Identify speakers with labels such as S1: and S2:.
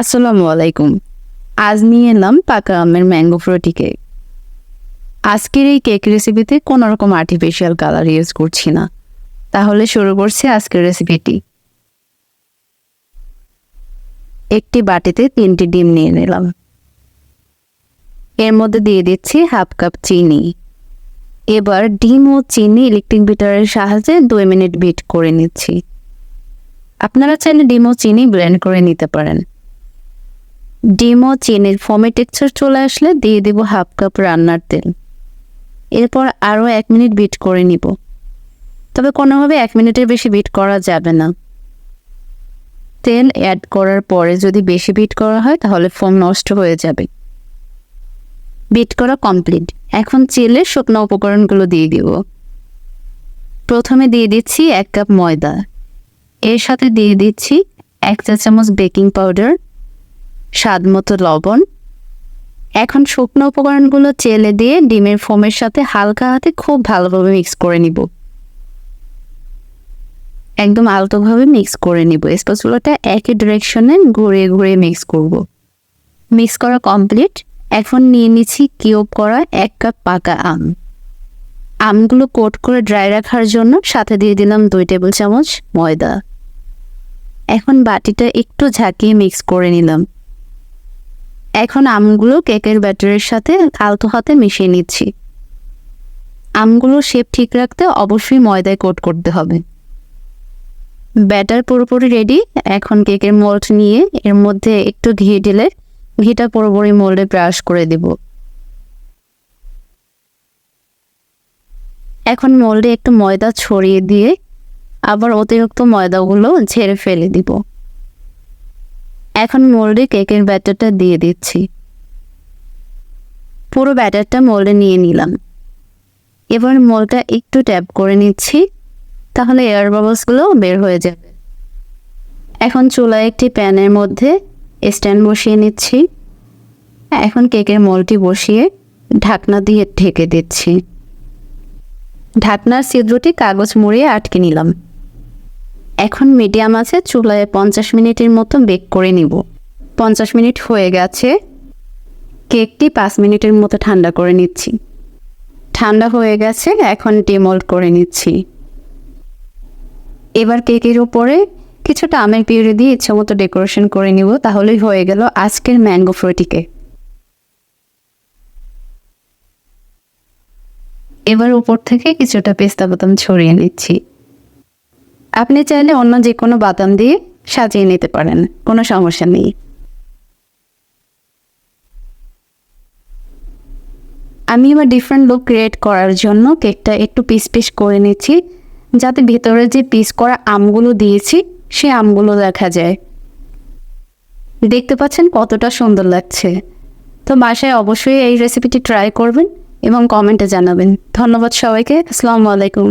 S1: আসসালামু আলাইকুম। আজ নিয়ে এলাম পাকা আমের ম্যাঙ্গো ফ্রুটি কেক। আজকের এই কেক রেসিপিতে কোনো রকম আর্টিফিশিয়াল কালার ইউজ করছি না। তাহলে শুরু করছি আজকের রেসিপিটি একটি বাটিতে তিনটি ডিম নিয়ে নিলাম। এর মধ্যে দিয়ে দিচ্ছি হাফ কাপ চিনি। এবার ডিম ও চিনি ইলেকট্রিক বিটারের সাহায্যে দুই মিনিট বিট করে নিচ্ছি। আপনারা চাইলে ডিম ও চিনি ব্লেন্ড করে নিতে পারেন। ডিম ও চিনির ফোমে টেক্সচার চলে আসলে দিয়ে দেব হাফ কাপ রান্নার তেল। এরপর আরও এক মিনিট বিট করে নিব। তবে কোনোভাবে এক মিনিটের বেশি বিট করা যাবে না। তেল অ্যাড করার পরে যদি বেশি বিট করা হয়, তাহলে ফোম নষ্ট হয়ে যাবে। বিট করা কমপ্লিট এখন চেলে শুকনো উপকরণগুলো দিয়ে দিব। প্রথমে দিয়ে দিচ্ছি এক কাপ ময়দা। এর সাথে দিয়ে দিচ্ছি এক চা চামচ বেকিং পাউডার স্বাদ মতো লবণ। এখন শুকনো উপকরণগুলো চেলে দিয়ে ডিমের ফোমের সাথে হালকা হাতে খুব ভালোভাবে মিক্স করে নিব। একদম আলতোভাবে মিক্স করে নিব। স্পেসগুলোটা একই ডিরেকশনে ঘুরিয়ে ঘুরিয়ে মিক্স করব। মিক্স করা কমপ্লিট এখন নিয়ে নিচ্ছি কিউব করা এক কাপ পাকা আম। আমগুলো কোট করে ড্রাই রাখার জন্য সাথে দিয়ে দিলাম দুই টেবিল চামচ ময়দা। এখন বাটিটা একটু ঝাঁকিয়ে মিক্স করে নিলাম। এখন আমগুলো কেকের ব্যাটারের সাথে আলতো হাতে মিশিয়ে নিচ্ছি। আমগুলো শেপ ঠিক রাখতে অবশ্যই ময়দায় কোট করতে হবে। ব্যাটার পুরোপুরি রেডি এখন কেকের মোল্ড নিয়ে এর মধ্যে একটু ঘি ঢেলে ঘিটা পুরোপুরি মোল্ডে ব্রাশ করে দেব। এখন মোল্ডে একটু ময়দা ছড়িয়ে দিয়ে আবার অতিরিক্ত ময়দাগুলো ঝেড়ে ফেলে দিব। এখন মোল্ডে কেকের ব্যাটারটা দিয়ে দিচ্ছি। পুরো ব্যাটারটা মোল্ডে নিয়ে নিলাম। এবার মোলটা একটু ট্যাপ করে নিচ্ছি, তাহলে এয়ার বাবলসগুলো বের হয়ে যাবে। এখন চুলায় একটি প্যানের মধ্যে স্ট্যান্ড বসিয়ে নিচ্ছি। এখন কেকের মোলটি বসিয়ে ঢাকনা দিয়ে ঢেকে দিচ্ছি। ঢাকনার ছিদ্রটি কাগজ মুড়িয়ে আটকে নিলাম। এখন মিডিয়াম আছে, চুলায় পঞ্চাশ মিনিটের মতো বেক করে নিব। পঞ্চাশ মিনিট হয়ে গেছে। কেকটি পাঁচ মিনিটের মতো ঠান্ডা করে নিচ্ছি। ঠান্ডা হয়ে গেছে, এখন ডিমোল্ড করে নিচ্ছি। এবার কেকের উপরে কিছুটা আমের পিউরি দিয়ে ইচ্ছে মতো ডেকোরেশন করে নিব, তাহলেই হয়ে গেল আজকের ম্যাঙ্গো ফ্রুটি কেক। এবার উপর থেকে কিছুটা পেস্তা বাদাম ছড়িয়ে নিচ্ছি। আপনি চাইলে অন্য যে কোনো বাদাম দিয়ে সাজিয়ে নিতে পারেন, কোনো সমস্যা নেই। আমি আমার ডিফারেন্ট লুক ক্রিয়েট করার জন্য কেকটা একটু পিস পিস করে নিচ্ছি, যাতে ভেতরে যে পিস করা আমগুলো দিয়েছি, সে আমগুলো দেখা যায়। দেখতে পাচ্ছেন কতটা সুন্দর লাগছে। তো বাসায় অবশ্যই এই রেসিপিটি ট্রাই করবেন এবং কমেন্টে জানাবেন। ধন্যবাদ সবাইকে, আসসালামু আলাইকুম।